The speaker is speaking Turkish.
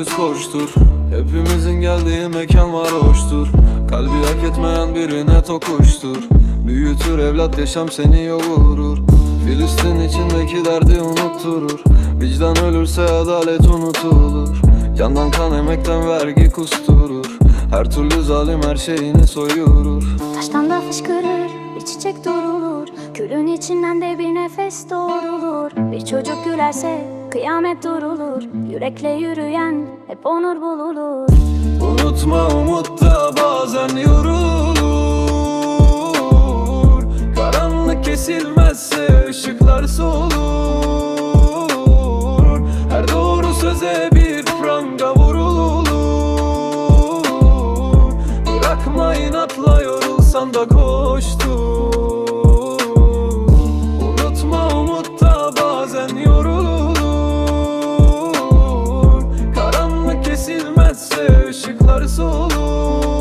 gündüz koştur. Hepimizin geldiği mekan var hoştur. Kalbi hak etmeyen birine tokuştur. Büyütür evlat yaşam seni yoğurur. Filistin içindeki derdi unutturur Vicdan ölürse adalet unutulur. Yandan kan emekten vergi kusturur. Her türlü zalim her şeyini soyurur. Taştan da fışkırır, bir çiçek doğrulur Külün içinden de bir nefes doğrulur Bir çocuk gülerse kıyamet durulur Yürekle yürüyen hep onur bulunur Unutma umut da bazen yorulur. Karanlık kesilmezse ışıklar solur. Her doğru söze bir pranga vurulur. Bırakma inatla yorulsan da kol soluço